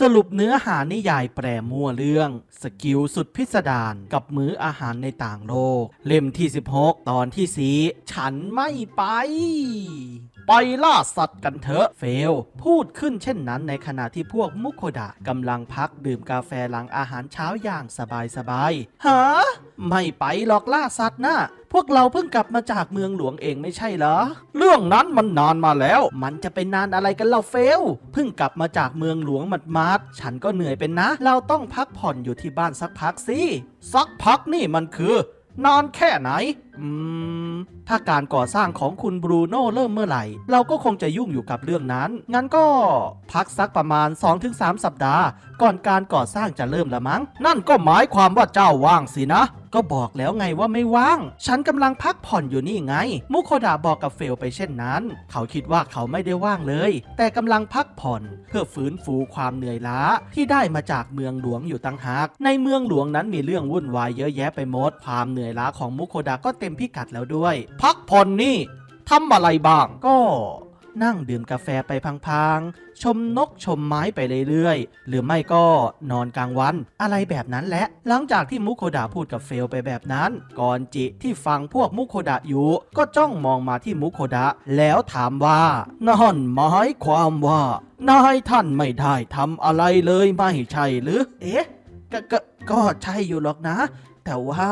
สรุปเนื้อหานิยายแปรมั่วเรื่อง สกิลสุดพิสดารกับมื้ออาหารในต่างโลก เล่มที่ 16 ตอนที่สีฉันไม่ไป ไปล่าสัตว์กันเถอะเฟล พูดขึ้นเช่นนั้นในขณะที่พวกมุโคดะกำลังพักดื่มกาแฟหลังอาหารเช้าอย่างสบายๆฮะไม่ไปหรอกล่าสัตว์นะพวกเราเพิ่งกลับมาจากเมืองหลวงเองไม่ใช่เหรอ เรื่องนั้นมันนานมาแล้ว มันจะเป็นนานอะไรกันเราเฟล เพิ่งกลับมาจากเมืองหลวงมัดๆฉันก็เหนื่อยเป็นนะ เราต้องพักผ่อนอยู่ที่บ้านสักพักสิ สักพักนี่มันคือ นานแค่ไหน อืม ถ้าการก่อสร้างของคุณบรูโน่เริ่มเมื่อไหร่ เราก็คงจะยุ่งอยู่กับเรื่องนั้น งั้นก็พักสักประมาณ 2-3 สัปดาห์ ก่อนการก่อสร้างจะเริ่มละมั้ง นั่นก็หมายความว่าเจ้าว่างสินะ ก็บอกแล้วไงว่าไม่ว่าง ฉันกำลังพักผ่อนอยู่นี่ไง มุโคดะบอกกับเฟลไปเช่นนั้น เขาคิดว่าเขาไม่ได้ว่างเลย แต่กำลังพักผ่อนเพื่อฟื้นฟูความเหนื่อยล้าที่ได้มาจากเมืองหลวงอยู่ตั้งหาก ในเมืองหลวงนั้นมีเรื่องวุ่นวายเยอะแยะไปหมด ความเหนื่อยล้าของมุโคดะก็เต็มพิกัดแล้วด้วย พักผ่อนนี่ทำอะไรบ้าง ก็นั่งดื่มกาแฟไปพังๆ ชมนกชมไม้ไปเรื่อยๆ หรือไม่ก็นอนกลางวันอะไรแบบนั้นแหละ หลังจากที่มุโคดะพูดกับเฟลไปแบบนั้นก่อนจิที่ฟังพวกมุโคดะอยู่ก็จ้องมองมาที่มุโคดะแล้วถามว่า นั่นหมายความว่า นายท่านไม่ได้ทำอะไรเลยไม่ใช่หรือ เอ๊ะ ก็ก็ใช่อยู่หรอกนะ แต่ว่า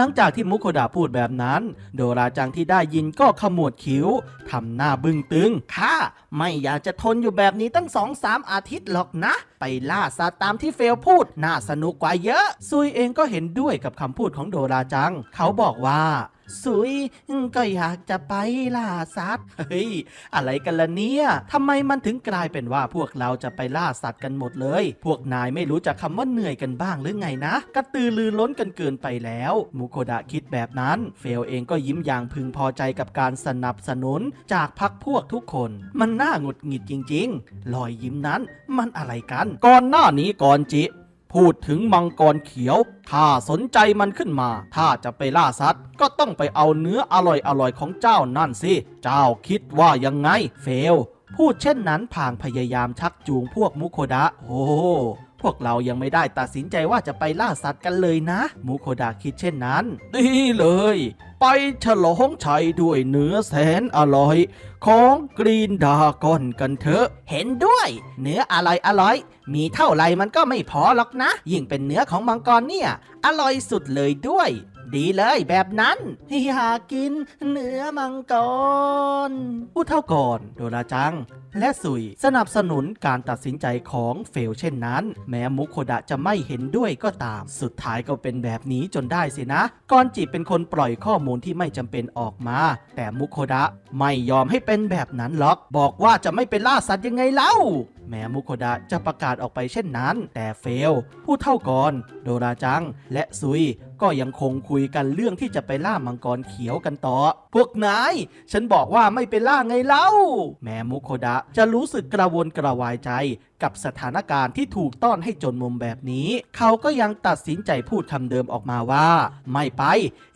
หลังจากที่มุโคดาพูดแบบนั้น โดราจังที่ได้ยินก็ขมวดคิ้วทำหน้าบึ้งตึงข้าไม่อยากจะทนอยู่แบบนี้ตั้งสองสามอาทิตย์หรอกนะ ไปล่าสัตว์ตามที่เฟลพูด น่าสนุกกว่าเยอะซุยเองก็เห็นด้วยกับคำพูดของโดราจัง เขาบอกว่า ซุยก็อยากจะไปล่าสัตว์เฮ้ยอะไรกันล่ะเนี่ยทำไมมันถึงกลายเป็นว่าพวกเราจะไปล่าสัตว์กันหมดเลย พวกนายไม่รู้จักคำว่าเหนื่อยกันบ้างหรือไงนะ กระตือรือร้นกันเกินไปแล้วมุโคดะคิดแบบนั้น เฟลเองก็ยิ้มอย่างพึงพอใจกับการสนับสนุนจากพักพวกทุกคน มันน่าหงุดหงิดจริง ๆ รอยยิ้มนั้นมันอะไรกัน ก่อนหน้านี้ก่อนจิ พูดถึงมังกรเขียว ถ้าสนใจมันขึ้นมา ถ้าจะไปล่าสัตว์ ก็ต้องไปเอาเนื้ออร่อยๆของเจ้านั่นสิ เจ้าคิดว่ายังไง เฟล พูดเช่นนั้นพางพยายามชักจูงพวกมุโคดะ โอ้พวกเรายังไม่ได้ตัดสินใจว่าจะไปล่าสัตว์กันเลยนะมุโคดะคิดเช่นนั้น ดีเลย ไปฉลองชัยด้วยเนื้อแสนอร่อย ของกรีนดากอนกันเถอะ เห็นด้วย เนื้ออร่อยอร่อย มีเท่าไรมันก็ไม่พอหรอกนะ ยิ่งเป็นเนื้อของมังกรเนี่ย อร่อยสุดเลยด้วย ดีเลยแบบนั้นอยากกินเนื้อมังกรผู้เท่าก่อนโดราจัง และสุยสนับสนุนการตัดสินใจของเฟลเช่นนั้น แม้มุโคดะจะไม่เห็นด้วยก็ตาม สุดท้ายก็เป็นแบบนี้จนได้สินะกอนจิเป็นคนปล่อยข้อมูลที่ไม่จำเป็นออกมา แต่มุโคดะไม่ยอมให้เป็นแบบนั้นหรอก บอกว่าจะไม่เป็นล่าสัตว์ยังไงเล่า แม้มุโคดะจะประกาศออกไปเช่นนั้น แต่เฟล ผู้เท่าก่อนโดราจัง และซุย ก็ยังคงคุยกันเรื่องที่จะไปล่ามังกรเขียวกันต่อ พวกนาย ฉันบอกว่าไม่ไปล่าไงเล่า แม่มุโคดะจะรู้สึกกระวนกระวายใจกับสถานการณ์ที่ถูกต้อนให้จนมุมแบบนี้ เขาก็ยังตัดสินใจพูดคำเดิมออกมาว่า ไม่ไป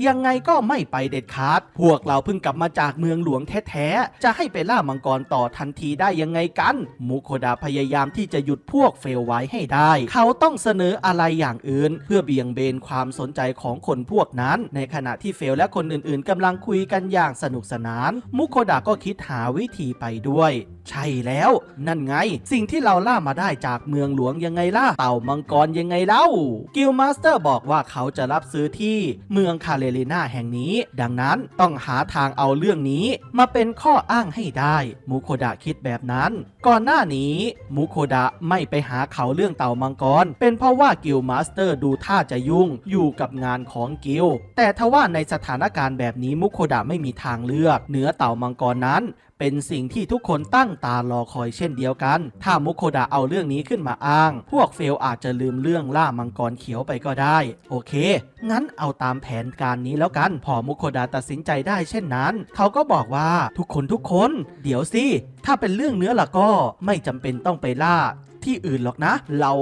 ยังไงก็ไม่ไปเด็ดขาด พวกเราเพิ่งกลับมาจากเมืองหลวงแท้ๆ จะให้ไปล่ามังกรต่อทันทีได้ยังไงกัน มุโคดะพยายามที่จะหยุดพวกเฟลไว้ให้ได้ เขาต้องเสนออะไรอย่างอื่น เพื่อเบี่ยงเบนความสนใจของคนพวกนั้น ในขณะที่เฟลและคนอื่นๆกำลังคุยกันอย่างสนุกสนาน มุโคดะก็คิดหาวิธีไปด้วยใช่แล้ว นั่นไง สิ่งที่เราล่ามาได้จากเมืองหลวงยังไงล่ะ เต่ามังกรยังไงเล่า กิลมาสเตอร์บอกว่าเขาจะรับซื้อที่เมืองคาเลลิน่าแห่งนี้ ดังนั้นต้องหาทางเอาเรื่องนี้มาเป็นข้ออ้างให้ได้มุโคดะคิดแบบนั้น ก่อนหน้านี้มุโคดะไม่ไปหาเขาเรื่องเต่ามังกร เป็นเพราะว่ากิลมาสเตอร์ดูท่าจะยุ่งอยู่กับงานของกิลแต่ทว่าในสถานการณ์แบบนี้มุโคดะไม่มีทางเลือก เหนือเต่ามังกรนั้นเป็นสิ่งที่ทุกคนตั้งตารอคอยเช่นเดียวกัน ถ้ามุโคดะเอาเรื่องนี้ขึ้นมาอ้าง พวกเฟลอาจจะลืมเรื่องล่ามังกรเขียวไปก็ได้ โอเค งั้นเอาตามแผนการนี้แล้วกัน พอมุโคดะตัดสินใจได้เช่นนั้น เขาก็บอกว่าทุกคนทุกคน เดี๋ยวสิ ถ้าเป็นเรื่องเนื้อละก็ไม่จำเป็นต้องไปล่า ที่อื่นหรอกนะ เรา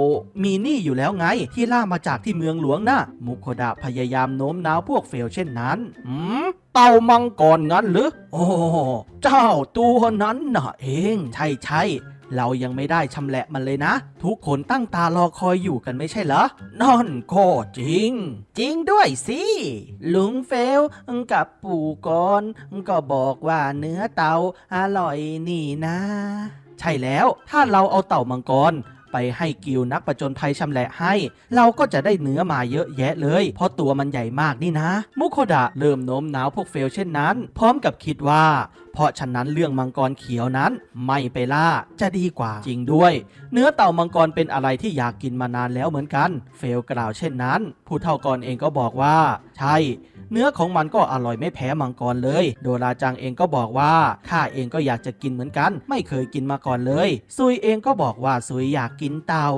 มีหนี่อยู่แล้วไง ที่ล่ามาจากที่เมืองหลวงนะมุโคดะพยายามโน้มน้าวพวกเฟลเช่นนั้นอืมเต่ามังกรงั้นหรือ โอ้เจ้าตัวนั้นน่ะเอง ใช่ใช่เรายังไม่ได้ชำแหละมันเลยนะ ทุกคนตั้งตารอคอยอยู่กันไม่ใช่เหรอ นั่นก็จริง จริงด้วยสิ ลุงเฟลกับปู่กรก็บอกว่าเนื้อเต่าอร่อยนี่นะ ใช่แล้ว ถ้าเราเอาเต่ามังกรไปให้กิวนักประจนภัยชำแหละให้ เราก็จะได้เนื้อมาเยอะแยะเลย เพราะตัวมันใหญ่มากนี่นะ มุโคดะเริ่มโน้มน้าวพวกเฟลเช่นนั้น พร้อมกับคิดว่า เพราะฉะนั้นเรื่องมังกรเขียวนั้น ไม่ไปล่าจะดีกว่าจริงด้วย เนื้อเต่ามังกรเป็นอะไรที่อยากกินมานานแล้วเหมือนกัน เฟลกล่าวเช่นนั้น ผู้เฒ่ากรเองก็บอกว่า ใช่ เนื้อของมันก็อร่อยไม่แพ้มังกรเลย โดราจังเองก็บอกว่าข้าเองก็อยากจะกินเหมือนกัน ไม่เคยกินมาก่อนเลย ซุยเองก็บอกว่าซุยอยากกินเต่า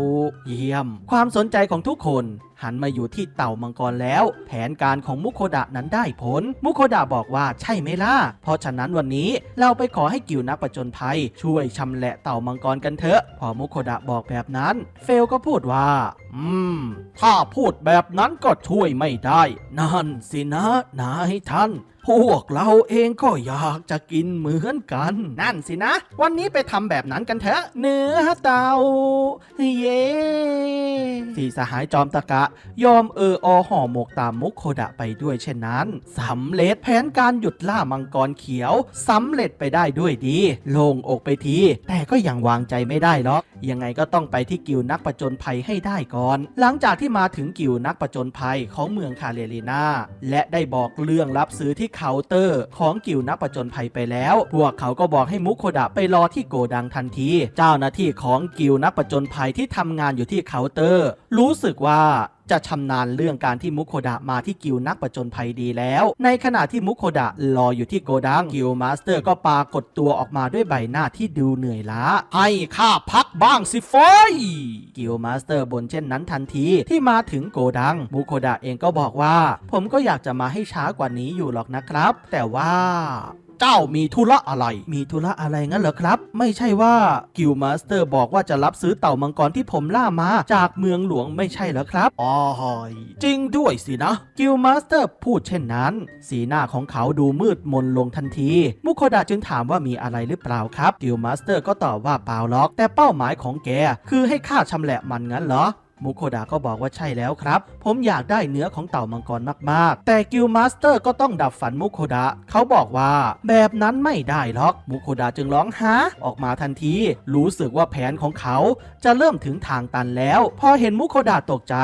เยี่ยม ความสนใจของทุกคนหันมาอยู่ที่เต่ามังกรแล้ว แผนการของมุโคดะนั้นได้ผล มุโคดะบอกว่าใช่ไหมล่ะ เพราะฉะนั้นวันนี้เราไปขอให้กิวนักประจนภัย ช่วยชำแหละเต่ามังกรกันเถอะ พอมุโคดะบอกแบบนั้น เฟลก็พูดว่า อืม ถ้าพูดแบบนั้นก็ช่วยไม่ได้ นั่นสินะนายท่าน พวกเราเองก็อยากจะกินเหมือนกัน นั่นสินะ วันนี้ไปทำแบบนั้นกันเถอะ เนื้อเต่าเย้สี่สหายจอมตะกะ ยอมเอออห่อหมกตามมุกโคดะไปด้วยเช่นนั้นสำเร็จแผนการหยุดล่ามังกรเขียวสำเร็จไปได้ด้วยดี โล่งอกไปที แต่ก็ยังวางใจไม่ได้หรอก ยังไงก็ต้องไปที่กิวนักประจนภัยให้ได้ก่อน หลังจากที่มาถึงกิวนักประจนภัยของเมืองคาเรลีนาและได้บอกเรื่องรับซื้อที่เคาน์เตอร์ของกิวนักประจนภัยไปแล้ว พวกเขาก็บอกให้มุโคดะไปรอที่โกดังทันที เจ้าหน้าที่ของกิวนักประจนภัยที่ทำงานอยู่ที่เคาน์เตอร์ รู้สึกว่าจะชำนาญเรื่องการที่มุโคดะมาที่กิวนักประจนภัยดีแล้ว ในขณะที่มุโคดะรออยู่ที่โกดังกิวมาสเตอร์ก็ปรากฏตัวออกมาด้วยใบหน้าที่ดูเหนื่อยล้า ให้ข้าพักบ้างสิฟอยกิวมาสเตอร์บนเช่นนั้นทันทีที่มาถึงโกดังมุโคดะเองก็บอกว่า ผมก็อยากจะมาให้ช้ากว่านี้อยู่หรอกนะครับ แต่ว่า เจ้ามีธุระอะไร มีธุระอะไรงั้นเหรอครับ ไม่ใช่ว่ากิลมาสเตอร์บอกว่าจะรับซื้อเต่ามังกรที่ผมล่ามาจากเมืองหลวงไม่ใช่เหรอครับอ๋อจริงด้วยสินะ กิลมาสเตอร์พูดเช่นนั้น สีหน้าของเขาดูมืดมนลงทันที มุโคดะจึงถามว่ามีอะไรหรือเปล่าครับ กิลมาสเตอร์ก็ตอบว่าเปล่าหรอก แต่เป้าหมายของแกคือให้ข้าชำแหละมันงั้นเหรอ มุโคดะก็บอกว่าใช่แล้วครับ ผมอยากได้เนื้อของเต่ามังกรมากๆ แต่กิลมาสเตอร์ก็ต้องดับฝันมุโคดะเขาบอกว่าแบบนั้นไม่ได้หรอก มุโคดะจึงร้องฮะออกมาทันที รู้สึกว่าแผนของเขาจะเริ่มถึงทางตันแล้ว พอเห็นมุโคดะตกใจ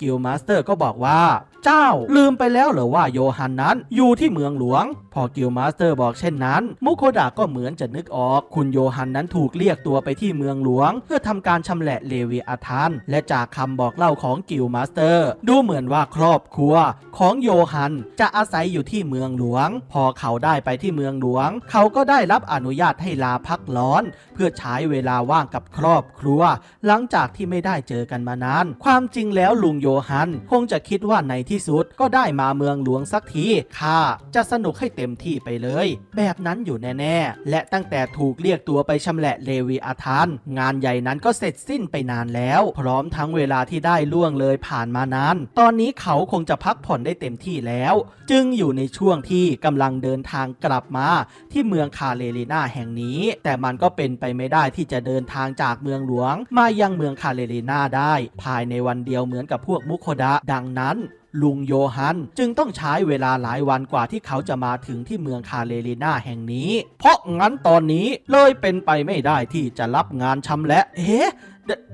กิลมาสเตอร์ก็บอกว่าเจ้า ลืมไปแล้วเหรอว่าโยฮันนั้นอยู่ที่เมืองหลวง พอกิลมาสเตอร์บอกเช่นนั้น มุโคดะก็เหมือนจะนึกออก คุณโยฮันนั้นถูกเรียกตัวไปที่เมืองหลวง เพื่อทำการชำแหละเลวีอาธาน และจากคำบอกเล่าของกิลมาสเตอร์ ดูเหมือนว่าครอบครัว ของโยฮันจะอาศัยอยู่ที่เมืองหลวง พอเขาได้ไปที่เมืองหลวง เขาก็ได้รับอนุญาตให้ลาพักร้อน เพื่อใช้เวลาว่างกับครอบครัว หลังจากที่ไม่ได้เจอกันมานาน ความจริงแล้วลุงโยฮันคงจะคิดว่าในที่สุดก็ได้มาเมืองหลวงสักทีข้าจะสนุกให้เต็มที่ไปเลย แบบนั้นอยู่แน่ๆ และตั้งแต่ถูกเรียกตัวไปชำแหละเลวีอาธาน งานใหญ่นั้นก็เสร็จสิ้นไปนานแล้ว พร้อมทั้งเวลาที่ได้ล่วงเลยผ่านมานาน ตอนนี้เขาคงจะพักผ่อนได้เต็มที่แล้ว จึงอยู่ในช่วงที่กำลังเดินทางกลับมาที่เมืองคาเลลีนาแห่งนี้ แต่มันก็เป็นไปไม่ได้ที่จะเดินทางจากเมืองหลวง มายังเมืองคาเลลีนาได้ ภายในวันเดียวเหมือนกับพวกมุโคดะดังนั้น ลุงโยฮัน จึงต้องใช้เวลาหลายวันกว่าที่เขาจะมาถึงที่เมืองคาเลลีนาแห่งนี้ เพราะงั้นตอนนี้เลยเป็นไปไม่ได้ที่จะรับงานชำและ เอ๊ะ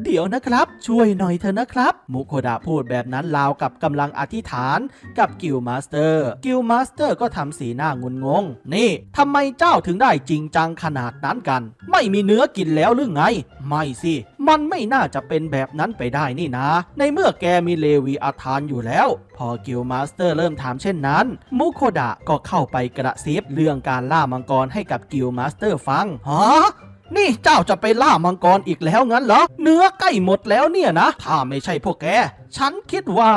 เดี๋ยวนะครับ ช่วยหน่อยเถอะนะครับ มุโคดะพูดแบบนั้นราวกับกำลังอธิษฐานกับกิลมาสเตอร์ กิลมาสเตอร์ก็ทำสีหน้างุนงง นี่ทำไมเจ้าถึงได้จริงจังขนาดนั้นกัน ไม่มีเนื้อกินแล้วหรือไง ไม่สิ มันไม่น่าจะเป็นแบบนั้นไปได้นี่นะ ในเมื่อแกมีเลวีอาทานอยู่แล้ว พอกิลมาสเตอร์เริ่มถามเช่นนั้น มุโคดะก็เข้าไปกระซิบเรื่องการล่ามังกรให้กับกิลมาสเตอร์ฟังฮะนี่เจ้าจะไปล่ามังกรอีกแล้วงั้นเหรอ เนื้อใกล้หมดแล้วเนี่ยนะ ถ้าไม่ใช่พวกแก ฉันคิดว่า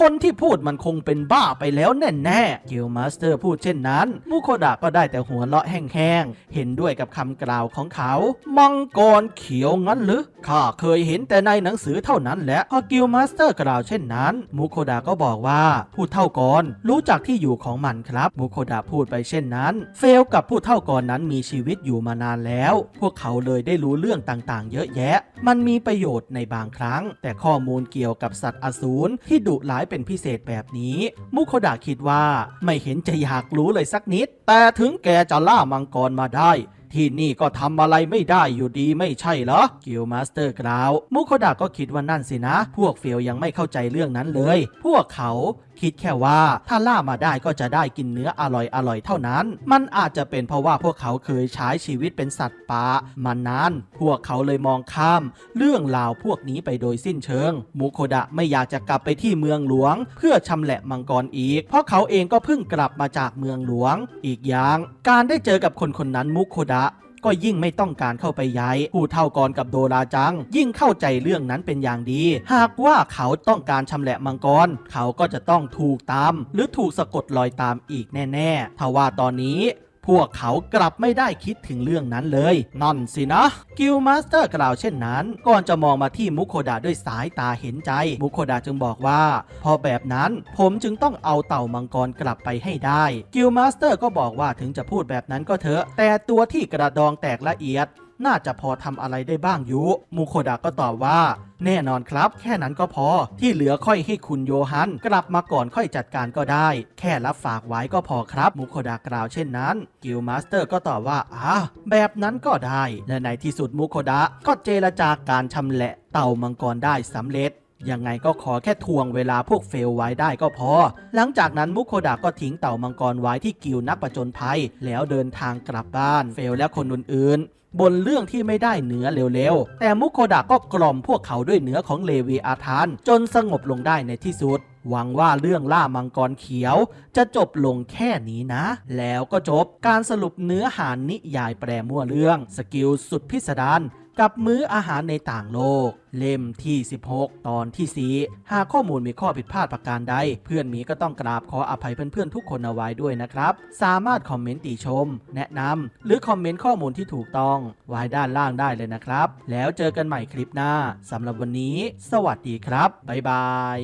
คนที่พูดมันคงเป็นบ้าไปแล้วแน่ๆ กิลมาสเตอร์พูดเช่นนั้น มุโคดะก็ได้แต่หัวเราะแห้งๆ เห็นด้วยกับคำกล่าวของเขา มังกรเขียวงั้นหรือ ข้าเคยเห็นแต่ในหนังสือเท่านั้นแหละ พอกิลมาสเตอร์กล่าวเช่นนั้น มุโคดะก็บอกว่า ผู้เท่ากรรู้จักที่อยู่ของมันครับ มุโคดะพูดไปเช่นนั้น เฟลกับผู้เท่ากรนั้นมีชีวิตอยู่มานานแล้ว พวกเขาเลยได้รู้เรื่องต่างๆ เยอะแยะ มันมีประโยชน์ในบางครั้ง แต่ข้อมูลเกี่ยวกับสัตว์อสูรที่ดุร้ายเป็นพิเศษแบบนี้ มุโคดะคิดว่าไม่เห็นจะอยากรู้เลยสักนิด แต่ถึงแกจะล่ามังกรมาได้ ที่นี่ก็ทำอะไรไม่ได้อยู่ดีไม่ใช่เหรอ กิลมาสเตอร์กล่าว มุโคดะก็คิดว่านั่นสินะ พวกเฟลยังไม่เข้าใจเรื่องนั้นเลย พวกเขา คิดแค่ว่าถ้าล่ามาได้ก็จะได้กินเนื้ออร่อยอร่อยๆเท่านั้น มันอาจจะเป็นเพราะว่าพวกเขาเคยใช้ชีวิตเป็นสัตว์ป่ามานาน พวกเขาเลยมองข้าม เรื่องราวพวกนี้ไปโดยสิ้นเชิง มุโคดะไม่อยากจะกลับไปที่เมืองหลวง เพื่อชำแหละมังกรอีก เพราะเขาเองก็เพิ่งกลับมาจากเมืองหลวง อีกอย่าง การได้เจอกับคนคนนั้นมุโคดะ ก็ยิ่งไม่ต้องการเข้าไปย้ายผู้เท่ากรกับโดราจัง ยิ่งเข้าใจเรื่องนั้นเป็นอย่างดี หากว่าเขาต้องการชำแหละมังกร เขาก็จะต้องถูกตาม หรือถูกสะกดรอยตามอีกแน่ ๆ ทว่าตอนนี้ พวกเขากลับไม่ได้คิดถึงเรื่องนั้นเลย นั่นสินะ กิลมาสเตอร์กล่าวเช่นนั้น ก่อนจะมองมาที่มุโคดะด้วยสายตาเห็นใจ มุโคดะจึงบอกว่า พอแบบนั้นผมจึงต้องเอาเต่ามังกรกลับไปให้ได้ กิลมาสเตอร์ก็บอกว่าถึงจะพูดแบบนั้นก็เถอะ แต่ตัวที่กระดองแตกละเอียด น่าจะพอทำอะไรได้บ้างยุมูโคดะก็ตอบว่า แน่นอนครับ แค่นั้นก็พอ ที่เหลือค่อยให้คุณโยฮัน กลับมาก่อนค่อยจัดการก็ได้ แค่รับฝากไว้ก็พอครับมูโคดะกล่าวเช่นนั้น กิลมาสเตอร์ก็ตอบว่าอ่าแบบนั้นก็ได้ และในที่สุดมูโคดะก็เจรจาการชำแหละเต่ามังกรได้สำเร็จยังไงก็ขอแค่ทวงเวลาพวกเฟลไว้ได้ก็พอ หลังจากนั้นมุโคดะก็ทิ้งเต่ามังกรไว้ที่กิวนักประจนภัย แล้วเดินทางกลับบ้าน เฟลและคนอื่นๆ บนเรื่องที่ไม่ได้เนื้อเร็วๆ แต่มุโคดะก็กล่อมพวกเขาด้วยเนื้อของเลวีอาธาน จนสงบลงได้ในที่สุด หวังว่าเรื่องล่ามังกรเขียว จะจบลงแค่นี้นะ แล้วก็จบการสรุปเนื้อหานิยายแปรมั่วเรื่อง สกิลสุดพิสดาร กับมื้ออาหารในต่างโลก เล่มที่ 16 ตอนที่ 4 หากข้อมูลมีข้อผิดพลาดประการใด เพื่อนมีก็ต้องกราบขออภัยเพื่อนๆทุกคนเอาไว้ด้วยนะครับ สามารถคอมเมนต์ติชม แนะนำหรือคอมเมนต์ข้อมูลที่ถูกต้องไว้ด้านล่างได้เลยนะครับ แล้วเจอกันใหม่คลิปหน้าสำหรับวันนี้ สวัสดีครับบ๊ายบาย